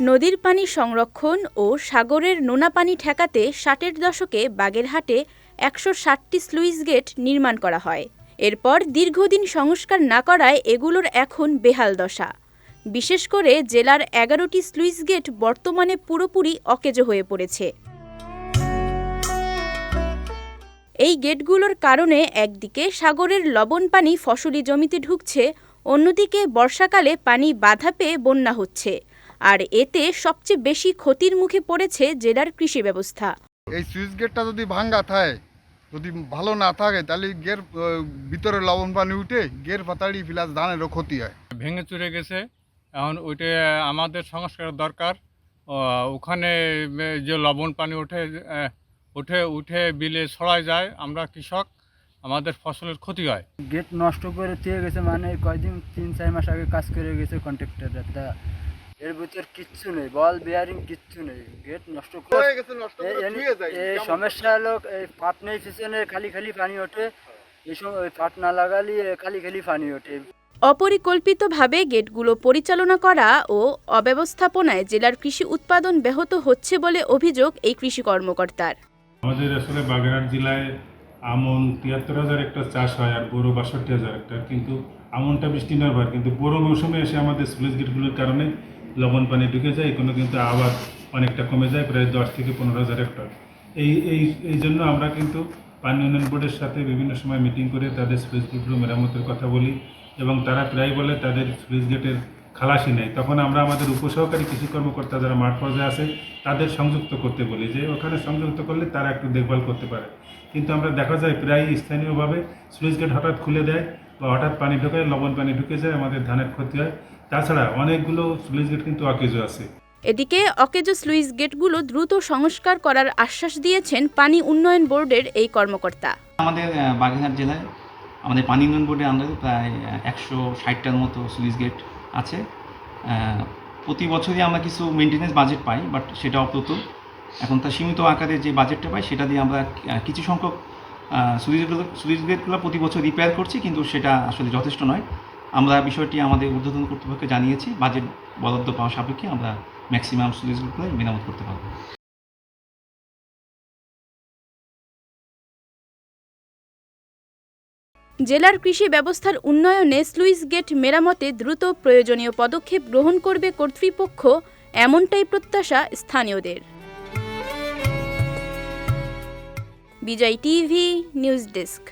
নদীর পানি সংরক্ষণ ও সাগরের নোনা পানি ঠেকাতে ষাটের দশকে বাগেরহাটে একশো ষাটটি স্লুইস গেট নির্মাণ করা হয়। এরপর দীর্ঘদিন সংস্কার না করায় এগুলোর এখন বেহাল দশা। বিশেষ করে জেলার এগারোটি স্লুইস গেট বর্তমানে পুরোপুরি অকেজো হয়ে পড়েছে। এই গেটগুলোর কারণে একদিকে সাগরের লবণ পানি ফসলি জমিতে ঢুকছে, অন্যদিকে বর্ষাকালে পানি বাধা পেয়ে বন্যা হচ্ছে। আর এতে সবচেয়ে বেশি ক্ষতির মুখে পড়েছে জেলার কৃষি ব্যবস্থা। এই সুইচ গেটটা যদি ভাঙ্গা থাকে যদি ভালো না থাকে তাহলে গের ভিতরে লবণ পানি উঠে গের পাতাড়ি প্লাস ধানেরও ক্ষতি হয়। ভেঙে চুরে গেছে। এখন ওইটা আমাদের সংস্কার দরকার। ওখানে যে লবণ পানি ওঠে উঠে উঠে বিলে ছড়ায় যায় আমরা কৃষক আমাদের ফসলের ক্ষতি হয়। গেট নষ্ট করে দিয়ে গেছে মানে কয়দিন তিন চার মাস আগে কাজ করে গেছে কন্ট্রাক্টররা তা এর ভিতর কিচ্ছু নেই বল বেয়ারিং কিচ্ছু নেই গেট নষ্ট করে। এই-? সমস্যা হলো এই পাট নেই পিছনে খালি খালি পানি ওঠে। এই সময় পাট না লাগালে খালি খালি পানি ওঠে। অপরিকল্পিতভাবে গেটগুলো পরিচালনা করা ও অব্যবস্থাপনায় জেলার কৃষি উৎপাদন ব্যাহত হচ্ছে বলে অভিযোগ এই কৃষি কর্মকর্তার। আমাদের আসলে বাগেরহাট জেলায় আমন তিয়াত্তর হাজার হেক্টর চাষ হয় আর বোরো বাষট্টি হাজার হেক্টর কিন্তু আমনটা বৃষ্টি নির্ভর কিন্তু বোরো মৌসুমে এসে আমাদের স্লুইস গেটগুলোর কারণে লবণ পানি ঢুকে যায় এগুলো কিন্তু আবার অনেকটা কমে যায়, প্রায় দশ থেকে পনেরো হাজার হেক্টর। এই এই এই জন্য আমরা কিন্তু পানি উন্নয়ন বোর্ডের সাথে বিভিন্ন সময় মিটিং করে তাদের স্লুইস গেটগুলো মেরামতের কথা বলি এবং তারা প্রায় বলে তাদের স্লুইস গেটের খালাসি নেই। তখন আমরা আমাদের উপসহকারী কৃষি কর্মকর্তা যারা মাঠ পর্যায়ে আছে, তাদের সংযুক্ত করতে বলি যে ওখানে সংযুক্ত করলে তারা একটু দেখভাল করতে পারে। কিন্তু আমরা দেখা যায় প্রায় স্থানীয়ভাবে স্লুইস গেট হঠাৎ খুলে দেয় বা হঠাৎ পানি ঢোকায়, লবণ পানি ঢুকে যায়, আমাদের ধানের ক্ষতি হয়। তাছাড়া অনেকগুলো স্লুইস গেট কিন্তু অকেজো আছে। এদিকে অকেজো স্লুইস গেটগুলো দ্রুত সংস্কার করার আশ্বাস দিয়েছেন পানি উন্নয়ন বোর্ডের এই কর্মকর্তা। আমাদের বাগেরহাট জেলায় আমাদের পানি উন্নয়ন বোর্ডের আন্ডারে প্রায় একশো ষাটটার মতো সুইচ গেট আছে। আহ, প্রতি বছরই আমরা কিছু মেনটেনেন্স বাজেট পাই বাট সেটা অপ্রতুল। এখন তার সীমিত আকারে যে বাজেটটা পাই সেটা দিয়ে আমরা কিছু সংখ্যক সুইচগুলো সুইচ গেটগুলো প্রতি বছর রিপেয়ার করছি কিন্তু সেটা আসলে যথেষ্ট নয়। আমরা বিষয়টি আমাদের ঊর্ধ্বতন কর্তৃপক্ষকে জানিয়েছি, বাজেট বরাদ্দ পাওয়া সাপেক্ষে আমরা ম্যাক্সিমাম সুইচগুলো মেরামত করতে পারব। জেলার কৃষি ব্যবস্থার উন্নয়নে স্লুইস গেট মেরামতে দ্রুত প্রয়োজনীয় পদক্ষেপ গ্রহণ করবে কর্তৃপক্ষ, এমনটাই প্রত্যাশা স্থানীয়দের। Vijay TV, news desk.